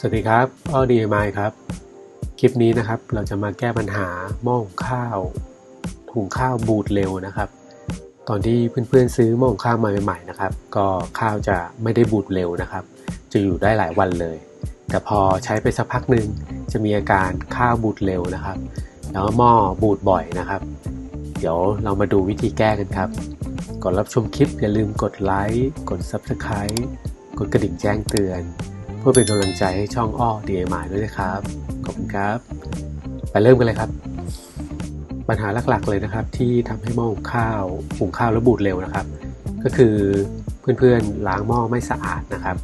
สวัสดีครับอ้อดีไมครับ คลิปนี้นะครับเราจะมาแก้ปัญหาหม้อหุงข้าวหุงข้าวบูดเร็วนะครับ ตอนที่เพื่อนๆซื้อหม้อหุงข้าวมาใหม่ๆนะครับ ก็ข้าวจะไม่ได้บูดเร็วนะครับ จะอยู่ได้หลายวันเลย แต่พอใช้ไปสักพักหนึ่งจะมีอาการข้าวบูดเร็วนะครับ แล้วหม้อบูดบ่อยนะครับ เดี๋ยวเรามาดูวิธีแก้กันครับ ก่อนรับชมคลิปอย่าลืมกดไลค์กด Subscribe กดกระดิ่งแจ้งเตือน พื่อเป็นกำลังใจให้ช่องอ้อ DIY ด้วยนะครับ ขอบคุณครับ ไปเริ่มกันเลยครับ ปัญหาหลักๆเลยนะครับ ที่ทำให้หม้อหุงข้าวหุงข้าวแล้วบูดเร็วนะครับ ก็คือเพื่อนๆล้างหม้อไม่สะอาดนะครับ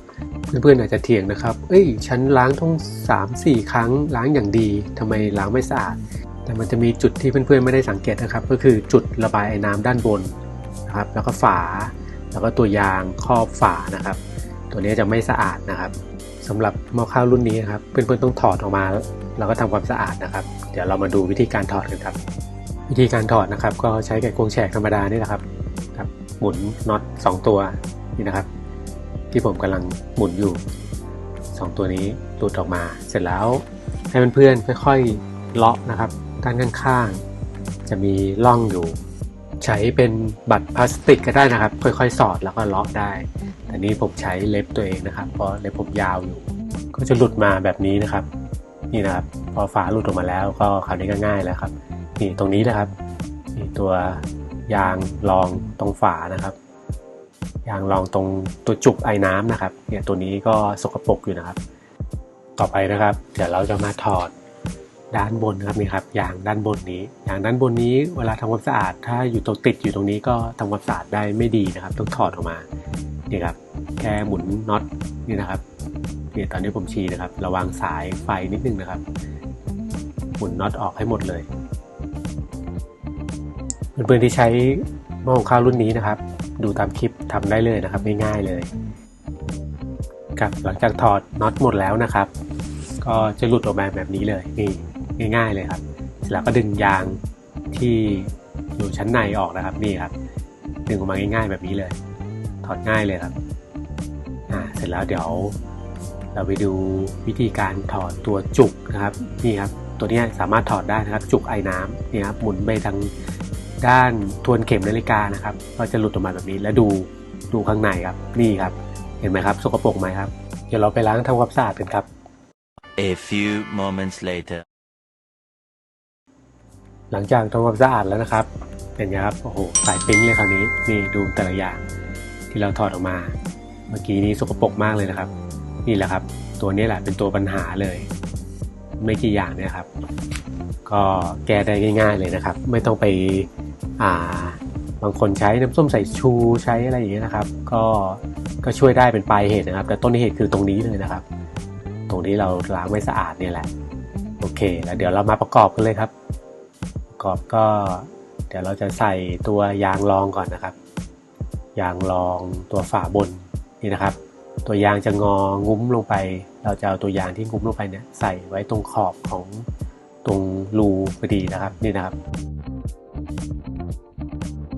เพื่อนๆอาจจะเถียงนะครับ เอ้ย ฉันล้างทั้ง3 4 ครั้งล้างอย่างดีทำไมล้างไม่สะอาด แต่มันจะมีจุดที่เพื่อนๆไม่ได้สังเกตนะครับ ก็คือจุดระบายไอ้น้ำด้านบนนะครับ แล้วก็ฝา แล้วก็ตัวยางครอบฝานะครับ ตัวนี้จะไม่สะอาดนะครับ สำหรับหม้อข้าวรุ่นนี้นะครับเพื่อนๆต้องถอดออกมาแล้วก็ทำความสะอาดนะครับ เดี๋ยวเรามาดูวิธีการถอดกันครับ วิธีการถอดนะครับ ก็ใช้ไขควงแฉกธรรมดานี่แหละครับครับ หมุนน็อต2ตัวนี่นะครับ ที่ผมกำลังหมุนอยู่ 2 ตัวนี้หลุดออกมา เสร็จแล้วให้เพื่อนๆค่อยๆเลาะนะครับ ด้านข้างๆจะมีร่องอยู่ ใช้เป็นบัตรพลาสติกก็ได้นะครับ ค่อยๆ สอดแล้วก็เลาะได้ แต่นี้ผมใช้เล็บตัวเองนะครับ เพราะเล็บผมยาวอยู่ ก็จะหลุดมาแบบนี้นะครับ นี่นะครับ พอฝาหลุดออกมาแล้วก็คราวนี้ก็ง่ายแล้วครับ นี่ตรงนี้นะครับนี่ตัวยางรองตรงฝานะครับยางรองตรงตัวจุกไอ้น้ำนะครับ เนี่ยตัวนี้ก็สกปรกอยู่นะครับ ต่อไปนะครับ เดี๋ยวเราจะมาถอด ด้านบนครับนี่ครับยางด้านบนนี้ยางด้านบนนี้เวลาทำความสะอาด ถ้าอยู่ตรงติดอยู่ตรงนี้ก็ทำความสะอาดได้ไม่ดีนะครับ ต้องถอดออกมานี่ครับแค่หมุนน็อตนี่นะครับเนี่ยตอนนี้ผมชี้นะครับ ระวังสายไฟนิดนึงนะครับ หมุนน็อตออกให้หมดเลยเพื่อนๆที่ใช้หม้อหุงข้าวรุ่นนี้นะครับ ดูตามคลิปทำได้เลยนะครับง่ายๆเลยครับหลังจากถอดน็อตหมดแล้วนะครับ ก็จะหลุดออกมาแบบนี้เลยนี่ ง่าย ๆ เลยครับ เสร็จแล้วก็ดึงยางที่อยู่ชั้นในออกนะครับนี่ครับ ดึงออกมาง่าย ๆ แบบนี้เลย ถอดง่ายเลยครับอ่าเสร็จแล้วเดี๋ยว เราไปดูวิธีการถอดตัวจุกนะครับนี่ครับ ตัวนี้สามารถถอดได้นะครับ จุกไอ้น้ำนี่ครับหมุนไปทางด้านทวนเข็มนาฬิกานะครับก็จะหลุดออกมาแบบนี้แล้วดูดูข้างในครับ นี่ครับ เห็นไหมครับ สกปรกไหมครับ เดี๋ยวเราไปล้างทำความสะอาดกันครับ A few moments later. หลังจากทำความสะอาดแล้วนะครับเป็นไงครับโอ้โหสายปิ้งเลยคราวนี้นี่ดูแต่ละอย่างที่เราถอดออกมา เมื่อกี้นี้สกปรกมากเลยนะครับ นี่แหละครับ ตัวนี้แหละเป็นตัวปัญหาเลย ไม่กี่อย่างเนี่ยครับ ก็แก้ได้ง่าย ๆเลยนะครับ ไม่ต้องไปอ่าบางคนใช้น้ำส้มสายชูใช้อะไรอย่างเงี้ยนะครับ ก็ก็ช่วยได้เป็นปลายเหตุนะครับ แต่ต้นเหตุคือตรงนี้เลยนะครับ ตรงนี้เราล้างไม่สะอาดเนี่ยแหละ โอเค แล้วเดี๋ยวเรามาประกอบกันเลยครับ กอบก็ เดี๋ยวเราจะใส่ตัวยางรองก่อนนะครับ ยางรองตัวฝาบนนี่นะครับ ตัวยางจะงองุ้มลงไป เราจะเอาตัวยางที่งุ้มลงไปเนี่ยใส่ไว้ตรงขอบของตรงรูพอดีนะครับนี่นะครับ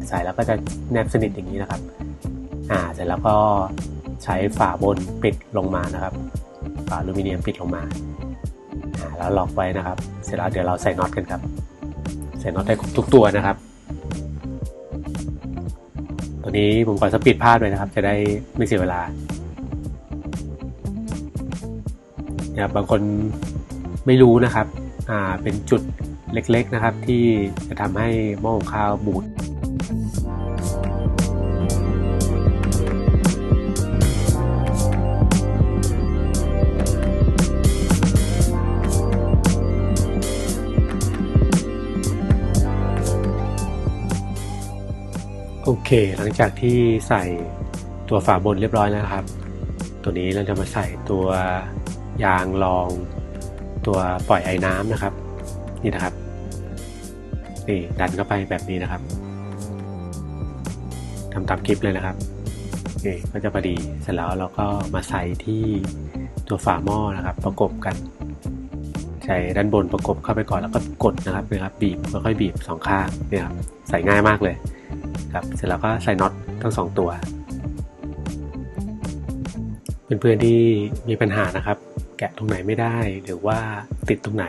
ใส่แล้วก็จะแนบสนิทอย่างนี้นะครับ อ่าเสร็จแล้วก็ใช้ฝาบนปิดลงมานะครับฝาอลูมิเนียมปิดลงมาอ่าแล้วล็อกไว้นะครับ เสร็จแล้วเดี๋ยวเราใส่น็อตกันครับ ส่น็อตได้ครบทุกตัวนะครับ ตัวนี้ผมขอสปีดพาดไว้นะครับ จะได้ไม่เสียเวลานะครับบางคนไม่รู้นะครับ อ่า เป็นจุดเล็กๆนะครับ ที่จะทำให้หม้อของข้าวบูด โอเค หลังจากที่ใส่ตัวฝาบนเรียบร้อยแล้วนะครับ ตัวนี้เราจะมาใส่ตัวยางรอง ตัวปล่อยไอ้น้ำนะครับ นี่นะครับ นี่ดันเข้าไปแบบนี้นะครับทำตามคลิปเลยนะครับนี่ก็จะพอดี เสร็จแล้วเราก็มาใส่ที่ตัวฝาหม้อนะครับ ประกบกัน ใช้ด้านบนประกบเข้าไปก่อนแล้วก็กดนะครับนะครับ บีบค่อยๆบีบสองข้างนี่ครับ ใส่ง่ายมากเลย ครับ เสร็จแล้วก็ใส่น็อตทั้งสองตัว เพื่อนๆที่มีปัญหานะครับ แกะตรงไหนไม่ได้ หรือว่าติดตรงไหน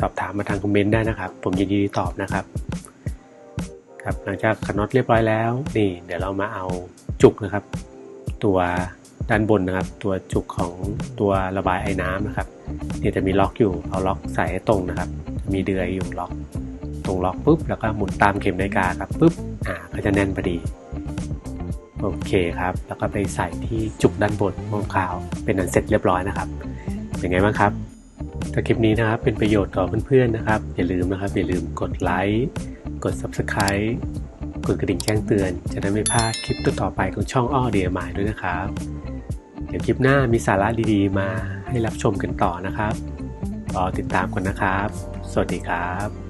สอบถามมาทางคอมเมนต์ได้นะครับ ผมยินดีตอบนะครับ ครับหลังจากขันน็อตเรียบร้อยแล้ว นี่ เดี๋ยวเรามาเอาจุกนะครับ ตัวด้านบนนะครับ ตัวจุกของตัวระบายไอ้น้ำนะครับเนี่ยจะมีล็อกอยู่เอาล็อกใส่ให้ตรงนะครับ มีเดือยอยู่ล็อก ตรงล็อกปุ๊บแล้วก็หมุนตามเข็มนาฬิกาครับปุ๊บ อ่าก็จะแน่นพอดีโอเคครับ แล้วก็ไปใส่ที่จุกด้านบนมองขาว เป็นอันเสร็จเรียบร้อยนะครับ เป็นไงบ้างครับถ้าคลิปนี้นะครับเป็นประโยชน์ต่อเพื่อนๆนะครับ อย่าลืมนะครับ อย่าลืมกดไลค์กด Subscribe กดกระดิ่งแจ้งเตือน จะได้ไม่พลาดคลิปต่อๆไปของช่องอ้อเดียมายด้วยนะครับเดี๋ยวคลิปหน้ามีสาระดีๆ มาให้รับชมกันต่อนะครับรอติดตามกันนะครับ สวัสดีครับ